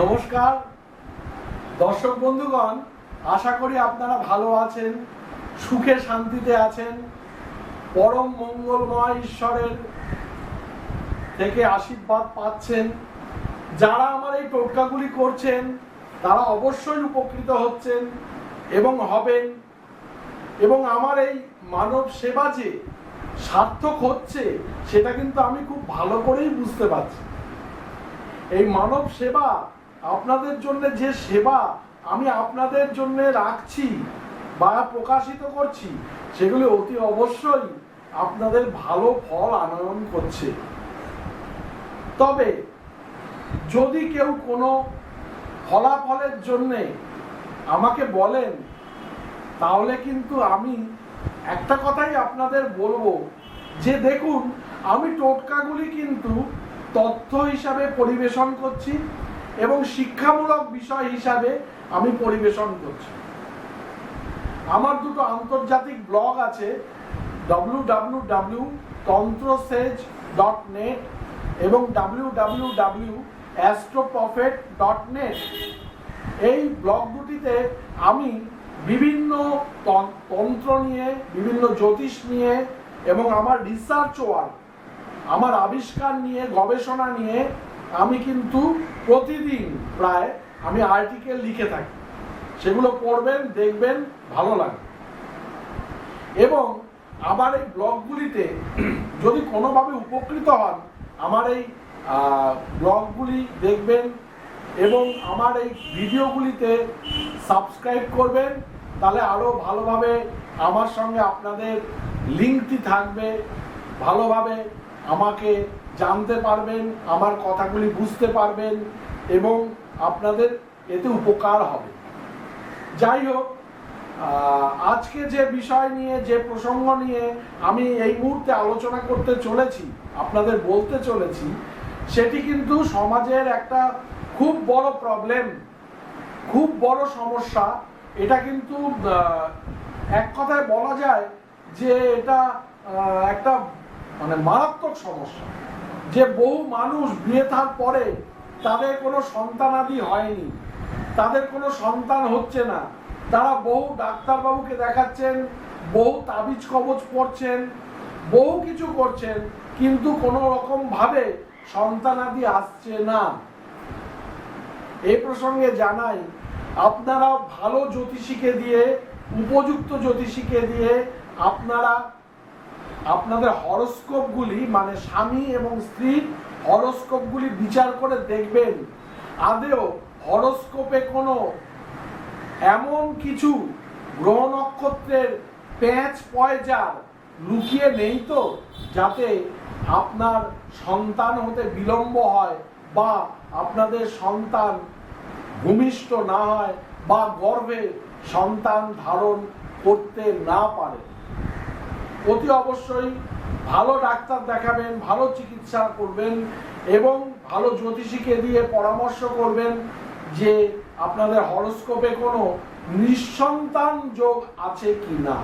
নমস্কার। দর্শক বন্ধুগণ, আশা করি আপনারা ভালো আছেন, সুখে শান্তিতে আছেন। পরম মঙ্গলময় ঈশ্বরের থেকে আশীর্বাদ পাচ্ছেন। যারা আমার এই টোটকাগুলি করছেন, তারা অবশ্যই উপকৃত হচ্ছেন এবং হবেন। এবং আমার এই মানব সেবা যে সার্থক হচ্ছে, সেটা কিন্তু আমি খুব ভালো করেই বুঝতে পারছি। এই মানব সেবা আপনাদের জন্য যে সেবা আমি আপনাদের জন্য রাখছি বা প্রকাশিত করছি, সেগুলি অতি অবশ্যই আপনাদের ভালো ফল আনয়ন করছে। তবে যদি কেউ কোনো ফলাফলের জন্যে আমাকে বলেন, তাহলে কিন্তু আমি একটা কথাই আপনাদের বলব যে দেখুন, আমি টোটকাগুলি কিন্তু তথ্য হিসাবে পরিবেশন করছি। এবং শিক্ষামূলক বিষয় হিসাবে আমি পরিবেশন করছি। আমার দুটো আন্তর্জাতিক ব্লগ আছে ডব্লিউ ডাব্লিউ ডাব্লিউ তন্ত্রসেজ ডট নেট এবং W W W astroprophet dot net এই ব্লগ দুটিতে আমি বিভিন্ন তন্ত্র নিয়ে, বিভিন্ন জ্যোতিষ নিয়ে এবং আমার রিসার্চ ওয়ার্ক আমার আবিষ্কার নিয়ে, গবেষণা নিয়ে আমি কিন্তু প্রতিদিন প্রায় আমি আর্টিকেল লিখে থাকি। সেগুলো পড়বেন, দেখবেন, ভালো লাগবে এবং আমার এই ব্লগগুলিতে যদি কোনোভাবে উপকৃত হন, আমার এই ব্লগগুলি দেখবেন এবং আমার এই ভিডিওগুলিতে সাবস্ক্রাইব করবেন, তাহলে আরও ভালোভাবে আমার সঙ্গে আপনাদের লিঙ্কটি থাকবে। ভালোভাবে আমাকে জানতে পারবেন, আমার কথাগুলি বুঝতে পারবেন এবং আপনাদের এতে উপকার হবে। যাই হোক আজকে যে বিষয় নিয়ে, যে প্রসঙ্গ নিয়ে আমি এই মুহূর্তে আলোচনা করতে চলেছি, আপনাদের বলতে চলেছি, সেটি কিন্তু সমাজের একটা খুব বড় প্রবলেম খুব বড় সমস্যা। এটা কিন্তু এক কথায় বলা যায় যে এটা একটা মানে মারাত্মক সমস্যা। যে বহু মানুষ বিয়ে থার পরে তাদের কোনো সন্তানাদি হয়নি। তাদের কোনো সন্তান হচ্ছে না। তারা বহু ডাক্তারবাবুকে দেখাচ্ছেন, বহু তাবিজ কবচ পড়ছেন, বহু কিছু করছেন, কিন্তু কোনো রকম ভাবে সন্তানাদি আসছে না। এই প্রসঙ্গে জানাই, আপনারা ভালো জ্যোতিষীকে দিয়ে, উপযুক্ত জ্যোতিষীকে দিয়ে আপনারা আপনাদের হরস্কোপগুলি মানে স্বামী এবং স্ত্রীর হরস্কোপগুলি বিচার করে দেখবেন। আদেও হরস্কোপে কোনো এমন কিছু গ্রহ নক্ষত্রের প্যাঁচ পয়জার লুকিয়ে নেই তো, যাতে আপনার সন্তান হতে বিলম্ব হয় বা আপনাদের সন্তান ভূমিষ্ঠ না হয় বা গর্ভে সন্তান ধারণ করতে না পারে। অতি অবশ্যই ভালো ডাক্তার দেখাবেন, ভালো চিকিৎসা করবেন এবং ভালো জ্যোতিষীকে দিয়ে পরামর্শ করবেন যে আপনাদের হরস্কোপে কোনো নিঃসন্তান যোগ আছে কি না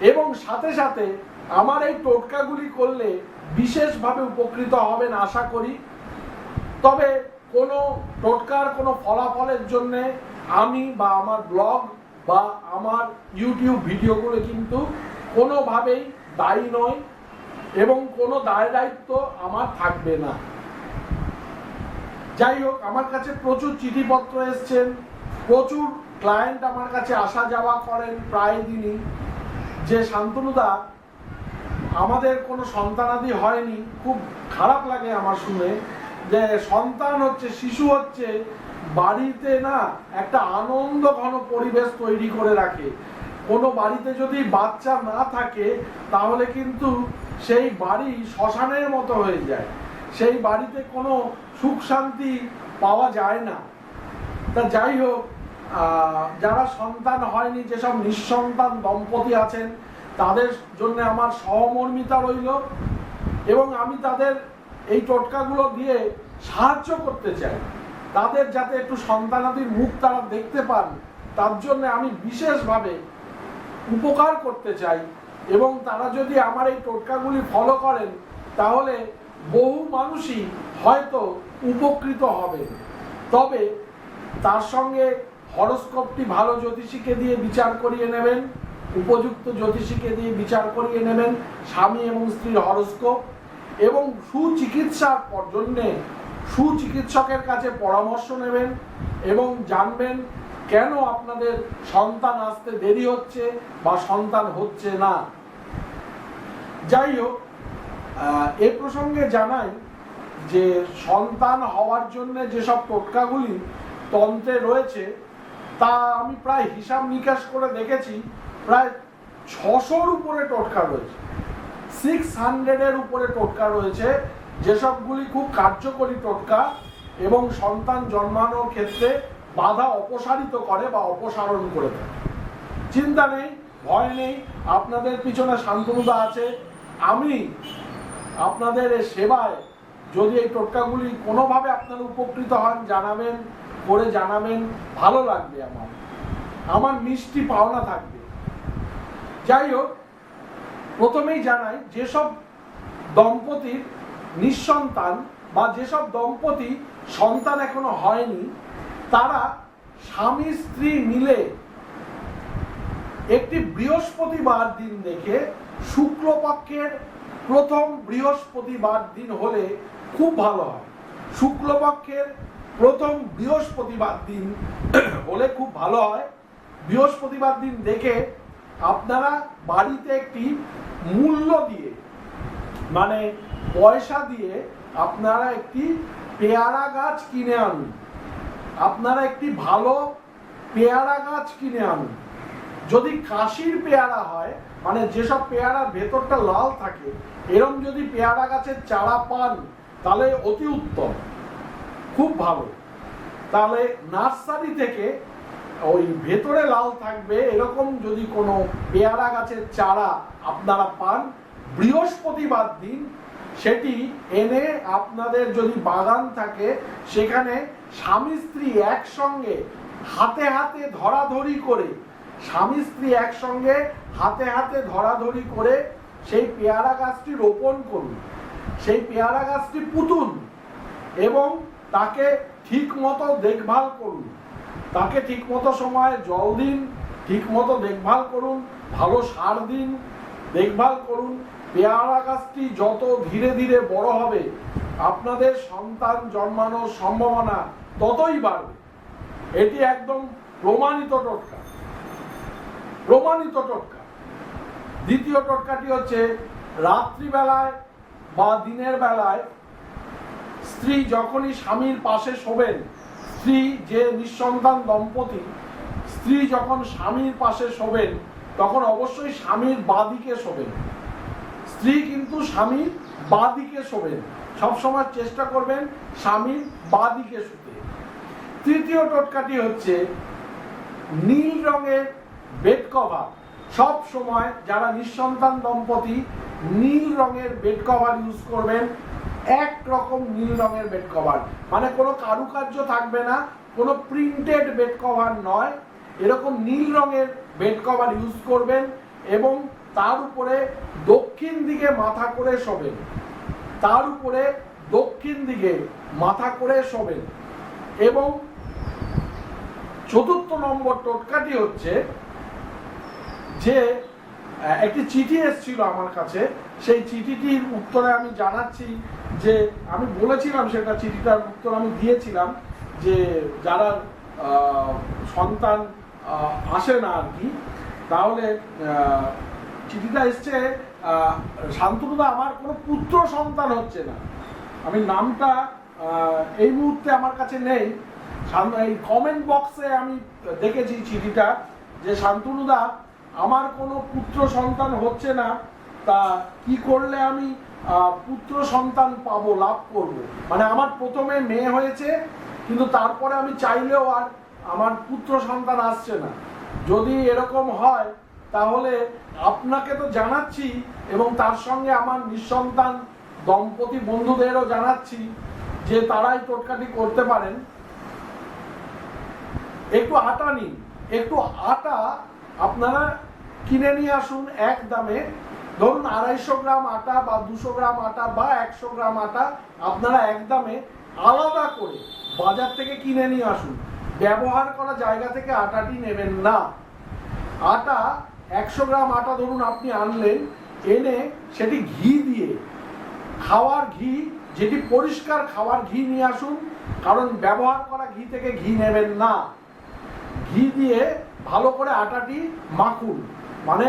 এবং সাথে সাথে আমার এই টোটকাগুলি করলে বিশেষভাবে উপকৃত হবেন আশা করি। তবে কোনো টোটকার কোনো ফলাফলের জন্যে আমি বা আমার ব্লগ বা আমার ইউটিউব ভিডিওগুলো কিন্তু কোনোভাবেই দায়ী নয় এবং কোনো দায় দায়িত্ব আমার থাকবে না। যাই হোক, আমার কাছে প্রচুর চিঠিপত্র এসছেন, প্রচুর ক্লায়েন্ট আমার কাছে আসা যাওয়া করেন প্রায় দিনই। যে শান্তনুদা আমাদের কোনো সন্তানাদি হয়নি, খুব খারাপ লাগে আমার শুনে। যে সন্তান হচ্ছে, শিশু হচ্ছে বাড়িতে না একটা আনন্দ ঘন পরিবেশ তৈরি করে রাখে। কোনো বাড়িতে যদি বাচ্চা না থাকে, তাহলে কিন্তু সেই বাড়ি শ্মশানের মতো হয়ে যায়। সেই বাড়িতে কোনো সুখ শান্তি পাওয়া যায় না। তা যাই হোক যারা সন্তান হয়নি, যেসব নিঃসন্তান দম্পতি আছেন, তাদের জন্য আমার সহমর্মিতা রইল এবং আমি তাদের এই টোটকাগুলো দিয়ে সাহায্য করতে চাই। তাদের যাতে একটু সন্তানাদির মুখ তারা দেখতে পান, তার জন্য আমি বিশেষভাবে উপকার করতে চাই। এবং তারা যদি আমার এই টোটকাগুলি ফলো করেন, তাহলে বহু মানুষই হয়তো উপকৃত হবে। তবে তার সঙ্গে হরস্কোপটি ভালো জ্যোতিষীকে দিয়ে বিচার করিয়ে নেবেন, উপযুক্ত জ্যোতিষীকে দিয়ে বিচার করিয়ে নেবেন, স্বামী এবং স্ত্রীর হরস্কোপ এবং সুচিকিৎসার জন্যে সুচিকিৎসকের কাছে পরামর্শ নেবেন এবং জানবেন কেন আপনাদের সন্তান আসতে দেরি হচ্ছে বা সন্তান হচ্ছে না। যাই হোক এ প্রসঙ্গে জানাই যে সন্তান হওয়ার জন্য যেসব টোটকাগুলি তন্ত্রে রয়েছে, তা আমি প্রায় হিসাব নিকাশ করে দেখেছি, প্রায় ছশোর উপরে টোটকা রয়েছে। সিক্স হান্ড্রেডের উপরে টোটকা রয়েছে। যেসবগুলি খুব কার্যকরী টোটকা এবং সন্তান জন্মানোর ক্ষেত্রে বাধা অপসারিত করে বা অপসারণ করে দেয়। চিন্তা নেই, ভয় নেই, আপনাদের পিছনে শান্তনুদা আছে। আমি আপনাদের এই সেবায় যদি এই টোটকাগুলি কোনোভাবে আপনারা উপকৃত হন, জানাবেন, করে জানাবেন, ভালো লাগবে আমার। আমার মিষ্টি পাওনা থাকবে। যাই হোক, প্রথমেই জানাই, যেসব দম্পতির নিঃসন্তান বা যেসব দম্পতি সন্তান এখনও হয়নি, তারা স্বামী স্ত্রী মিলে একটি বৃহস্পতিবার দিন দেখে শুক্লপক্ষের প্রথম বৃহস্পতিবার দিন হলে খুব ভালো হয়। শুক্লপক্ষের প্রথম বৃহস্পতিবার দিন হলে খুব ভালো হয়। বৃহস্পতিবার দিন দেখে আপনারা বাড়িতে একটি মূল্য দিয়ে মানে পয়সা দিয়ে আপনারা একটি পেয়ারা গাছ কিনে আনুন। আপনারা একটি ভালো পেয়ারা গাছ কিনে আনুন। যদি কাশির পেয়ারা হয় মানে যেসব পেয়ারার ভেতরটা লাল থাকে, এরম যদি পেয়ারা গাছের চারা পান, তাহলে অতি উত্তম। খুব ভালো। তাহলে নার্সারি থেকে ওই ভেতরে লাল থাকবে, এরকম যদি কোনো পেয়ারা গাছের চারা আপনারা পান, বৃহস্পতিবার দিন সেটি এনে আপনাদের যদি বাগান থাকে, সেখানে স্বামী স্ত্রী একসঙ্গে হাতে হাতে ধরাধরি করে, স্বামী স্ত্রী একসঙ্গে হাতে হাতে ধরাধরি করে সেই পেয়ারা গাছটি রোপণ করুন, সেই পেয়ারা গাছটি পুতুন এবং তাকে ঠিক মতো দেখভাল করুন। তাকে ঠিক মতো সময়ে জল দিন ঠিক মতো দেখভাল করুন, ভালো সার দিন, দেখভাল করুন পেয়ারা গাছটি যত ধীরে ধীরে বড় হবে, আপনাদের সন্তান জন্মানোর সম্ভাবনা ততই বাড়বে। এটি একদম প্রমাণিত টোটকা। প্রমাণিত টোটকা। দ্বিতীয় টোটকাটি হচ্ছে রাত্রিবেলায় বা দিনের বেলায় স্ত্রী যখনই স্বামীর পাশে শোবেন, স্ত্রী যে নিঃসন্তান দম্পতি, স্ত্রী যখন স্বামীর পাশে শোবেন, তখন অবশ্যই স্বামীর বাদিকে শোবেন। স্ত্রী কিন্তু স্বামীর বাদিকে শোবেন সবসময় চেষ্টা করবেন স্বামীর বাদিকে শুতে। তৃতীয় টোটকাটি হচ্ছে নীল রঙের বেড কভার। সব সময় যারা নিঃসন্তান দম্পতি, নীল রঙের বেড কভার ইউজ করবেন। এক রকম নীল রঙের বেড কভার। মানে কোনো কারুকার্য থাকবে না, কোনো প্রিন্টেড বেড কভার নয়। এরকম নীল রঙের বেড কভার ইউজ করবেন এবং তার উপরে দক্ষিণ দিকে মাথা করে শোবেন। তার উপরে দক্ষিণ দিকে মাথা করে শোবেন। এবং চতুর্থ নম্বর টোটকাটি হচ্ছে যে একটি চিঠি এসেছিল আমার কাছে। সেই চিঠিটির উত্তরে আমি জানাচ্ছি যে, আমি বলেছিলাম সেটা চিঠিটার উত্তর আমি দিয়েছিলাম যে, যারা সন্তান আসে না আর কি, তাহলে চিঠিটা এসছে শান্তনুদা আমার কোনো পুত্র সন্তান হচ্ছে না। আমি নামটা এই মুহূর্তে আমার কাছে নেই। এই কমেন্ট বক্সে আমি দেখেছি চিঠিটা যে শান্তনুদা আমার কোনো পুত্র সন্তান হচ্ছে না, তা কি করলে আমি পুত্র সন্তান পাবো, লাভ করব? মানে আমার প্রথমে মেয়ে হয়েছে, কিন্তু তারপরে আমি চাইলেও আর আমার পুত্র সন্তান আসছে না। যদি এরকম হয় তাহলে আপনাকে তো জানাচ্ছি এবং তার সঙ্গে আমার নিঃসন্তান দম্পতি বন্ধুদেরও জানাচ্ছি যে তারাই টোটকাটি করতে পারেন। একটু আটা নিন। একটু আটা আপনারা কিনে নিয়ে আসুন এক দামে। ধরুন আড়াইশো গ্রাম আটা বা দুশো গ্রাম আটা বা একশো গ্রাম আটা আপনারা এক দামে আলাদা করে বাজার থেকে কিনে নিয়ে আসুন। ব্যবহার করা জায়গা থেকে আটাটি নেবেন না। আটা একশো গ্রাম আটা ধরুন আপনি আনলেন, এনে সেটি ঘি দিয়ে, খাওয়ার ঘি, যেটি পরিষ্কার খাওয়ার ঘি নিয়ে আসুন, কারণ ব্যবহার করা ঘি থেকে ঘি নেবেন না। ঘি দিয়ে ভালো করে আটাটি মাখুন মানে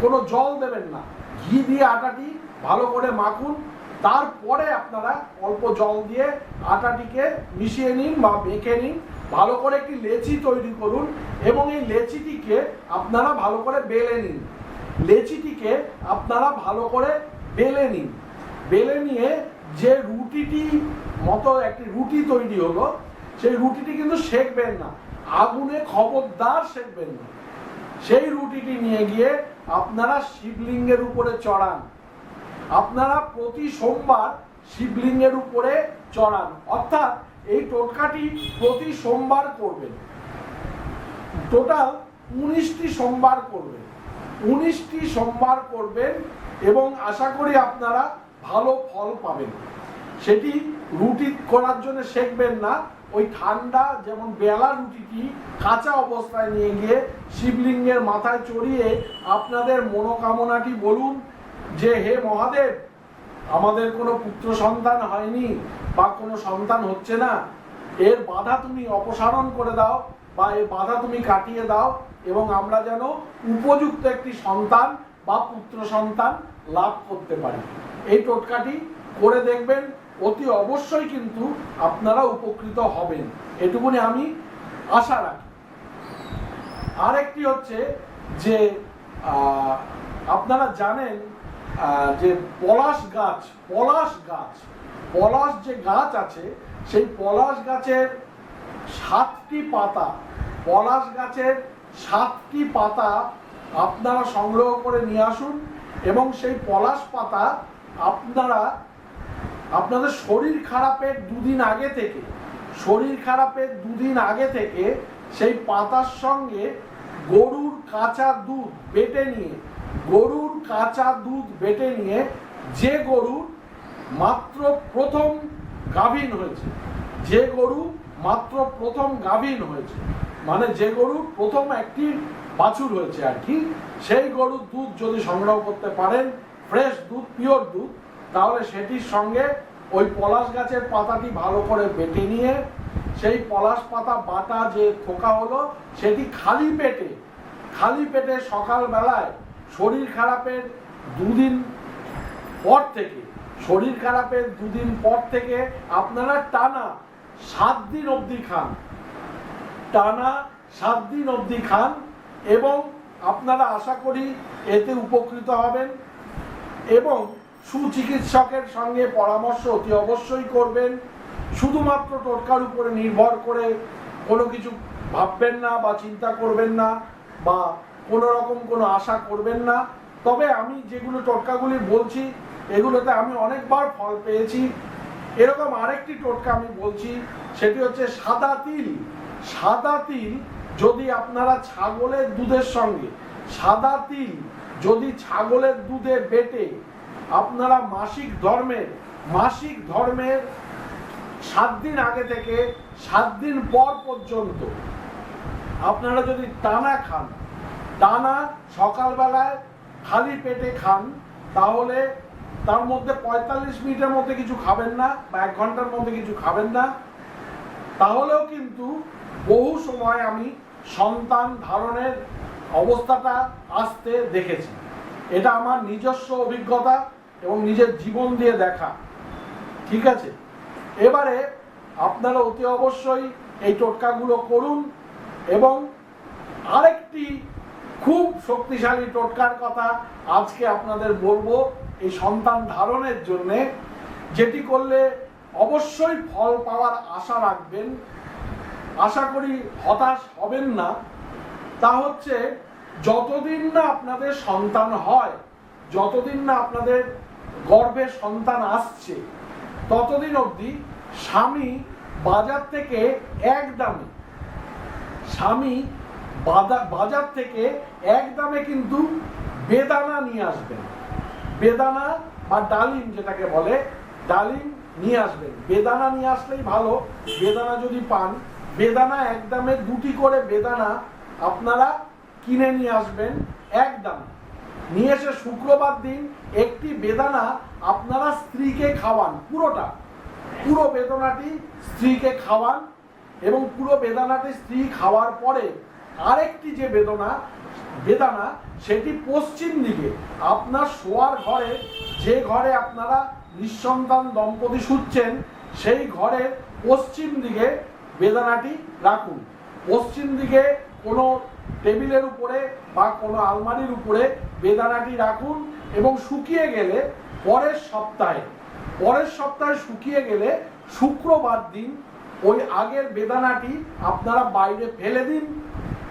কোনো জল দেবেন না। ঘি দিয়ে আটাটি ভালো করে মাখুন তারপরে আপনারা অল্প জল দিয়ে আটাটিকে মিশিয়ে নিন বা মেখে নিন। ভালো করে একটি লেচি তৈরি করুন এবং এই লেচিটিকে আপনারা ভালো করে বেলে নিন। লেচিটিকে আপনারা ভালো করে বেলে নিন। বেলে নিয়ে যে রুটিটি মতো একটি রুটি তৈরি হলো, সেই রুটিটি কিন্তু সেকবেন না। আগুনে খবরদার সেকবেন না। সেই রুটিটি নিয়ে গিয়ে আপনারা শিবলিঙ্গের উপরে চড়ান। আপনারা প্রতি সোমবার শিবলিঙ্গের উপরে চড়ান। অর্থাৎ এই টোটকাটি প্রতি সোমবার করবেন। টোটাল উনিশটি সোমবার করবেন। উনিশটি সোমবার করবেন এবং আশা করি আপনারা ভালো ফল পাবেন। সেটি রুটি করার জন্য শেখবেন না। ওই ঠান্ডা যেমন বেলা রুটিটি কাঁচা অবস্থায় নিয়ে গিয়ে শিবলিঙ্গের মাথায় চড়িয়ে আপনাদের মনোকামনাটি বলুন যে হে মহাদেব, আমাদের কোনো পুত্র সন্তান হয়নি বা কোনো সন্তান হচ্ছে না। এর বাধা তুমি অপসারণ করে দাও বা এর বাধা তুমি কাটিয়ে দাও এবং আমরা যেন উপযুক্ত একটি সন্তান বা পুত্র সন্তান লাভ করতে পারি। এই টোটকাটি করে দেখবেন, অতি অবশ্যই কিন্তু আপনারা উপকৃত হবেন। এটুকুনি আমি আশা রাখি। আরেকটি হচ্ছে যে আপনারা জানেন যে পলাশ গাছ পলাশ গাছ, পলাশ যে গাছ আছে, সেই পলাশ গাছের সাতটি পাতা, পলাশ গাছের সাতটি পাতা আপনারা সংগ্রহ করে নিয়ে আসুন এবং সেই পলাশ পাতা আপনারা, আপনাদের শরীর খারাপের দুদিন আগে থেকে, শরীর খারাপের দুদিন আগে থেকে সেই পাতার সঙ্গে গরুর কাঁচা দুধ বেটে নিয়ে গরুর কাঁচা দুধ বেটে নিয়ে যে গরুর মাত্র প্রথম গাভীন হয়েছে, যে গরু মাত্র প্রথম গাভীন হয়েছে মানে যে গরু প্রথম একটি বাছুর হয়েছে আর কি, সেই গরুর দুধ যদি সংগ্রহ করতে পারেন, ফ্রেশ দুধ, পিওর দুধ, তাহলে সেটির সঙ্গে ওই পলাশ গাছের পাতাটি ভালো করে বেটে নিয়ে, সেই পলাশ পাতা বাটা যে থোকা হলো, সেটি খালি পেটে খালি পেটে সকালবেলায় শরীর খারাপের দুদিন পর থেকে, শরীর খারাপের দুদিন পর থেকে আপনারা টানা সাত দিন অবধি খান। টানা সাত দিন অবধি খান এবং আপনারা আশা করি এতে উপকৃত হবেন এবং সুচিকিৎসকের সঙ্গে পরামর্শ অতি অবশ্যই করবেন। শুধুমাত্র টোটকার উপরে নির্ভর করে কোনো কিছু ভাববেন না বা চিন্তা করবেন না বা কোনো রকম কোনো আশা করবেন না। তবে আমি যেগুলো টোটকাগুলি বলছি, এগুলোতে আমি অনেকবার ফল পেয়েছি। এরকম আরেকটি টোটকা আমি বলছি, সেটি হচ্ছে সাদা তিল। সাদা তিল যদি আপনারা ছাগলের দুধের সঙ্গে, সাদা তিল যদি ছাগলের দুধে বেটে, আপনারা মাসিক ধর্মের মাসিক ধর্মের সাত দিন আগে থেকে, সাত দিন পর পর্যন্ত আপনারা যদি টানা খান টানা সকালবেলায় খালি পেটে খান, তাহলে তার মধ্যে পঁয়তাল্লিশ মিনিটের মধ্যে কিছু খাবেন না বা এক ঘণ্টার মধ্যে কিছু খাবেন না। তাহলেও কিন্তু বহু সময় আমি সন্তান ধারণের অবস্থাটা আসতে দেখেছি। এটা আমার নিজস্ব অভিজ্ঞতা এবং নিজের জীবন দিয়ে দেখা। ঠিক আছে? এবারে আপনারা অতি অবশ্যই এই টোটকাগুলো করুন এবং আরেকটি খুব শক্তিশালী টোটকার কথা আজকে আপনাদের বলব এই সন্তান ধারণের জন্যে, যেটি করলে অবশ্যই ফল পাওয়ার আশা রাখবেন। আশা করি হতাশ হবেন না। তা হচ্ছে, যতদিন না আপনাদের সন্তান হয়, যতদিন না আপনাদের গর্ভে সন্তান আসছে, ততদিন অবধি স্বামী বাজার থেকে এক দামে স্বামী বাজার থেকে এক দামে কিন্তু বেদানা নিয়ে আসবেন। বেদানা বা ডালিম যেটাকে বলে, ডালিম নিয়ে আসবেন। বেদানা নিয়ে আসলেই ভালো। বেদানা যদি পান, বেদানা একদমে দুটি করে বেদানা আপনারা কিনে নিয়ে আসবেন একদম নিয়ে এসে শুক্রবার দিন একটি বেদানা আপনারা স্ত্রীকে খাওয়ান, পুরোটা। পুরো বেদনাটি স্ত্রীকে খাওয়ান এবং পুরো বেদানাটি স্ত্রী খাওয়ার পরে আরেকটি যে বেদনা, বেদানা, সেটি পশ্চিম দিকে। আপনার শোয়ার ঘরে, যে ঘরে আপনারা নিঃসন্তান দম্পতি শুচ্ছেন, সেই ঘরের পশ্চিম দিকে বেদানাটি রাখুন। পশ্চিম দিকে কোনো টেবিলের উপরে বা কোনো আলমারির উপরে বেদানাটি রাখুন এবং শুকিয়ে গেলে পরের সপ্তাহে পরের সপ্তাহে শুকিয়ে গেলে শুক্রবার দিন ওই আগের বেদানাটি আপনারা বাইরে ফেলে দিন।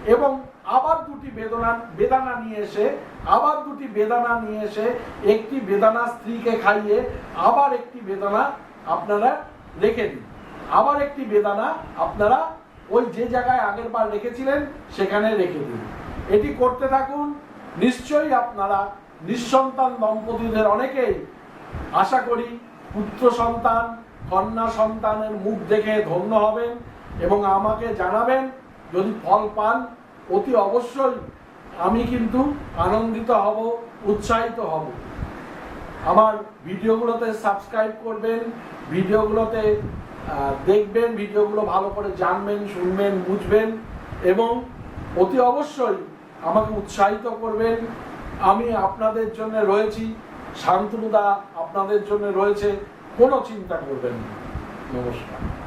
এবং আবার দুটি বেদনা, বেদানা নিয়ে এসে, আবার দুটি বেদানা নিয়ে এসে একটি বেদানা স্ত্রীকে খাইয়ে আবার একটি বেদানা আপনারা রেখে দিন। আবার একটি বেদানা আপনারা ওই যে জায়গায় আগের বার রেখেছিলেন সেখানে রেখে দিন। এটি করতে থাকুন। নিশ্চয়ই আপনারা নিঃসন্তান দম্পতিদের অনেকেই আশা করি পুত্র সন্তান, কন্যা সন্তানের মুখ দেখে ধন্য হবেন এবং আমাকে জানাবেন যদি ফল পান, অতি অবশ্যই আমি কিন্তু আনন্দিত হব, উৎসাহিত হব। আমার ভিডিওগুলোতে সাবস্ক্রাইব করবেন, ভিডিওগুলোতে দেখবেন, ভিডিওগুলো ভালো করে জানবেন, শুনবেন, বুঝবেন এবং অতি অবশ্যই আমাকে উৎসাহিত করবেন। আমি আপনাদের জন্য রয়েছি, শান্তনুদা আপনাদের জন্য রয়েছে, কোনো চিন্তা করবেন না। নমস্কার।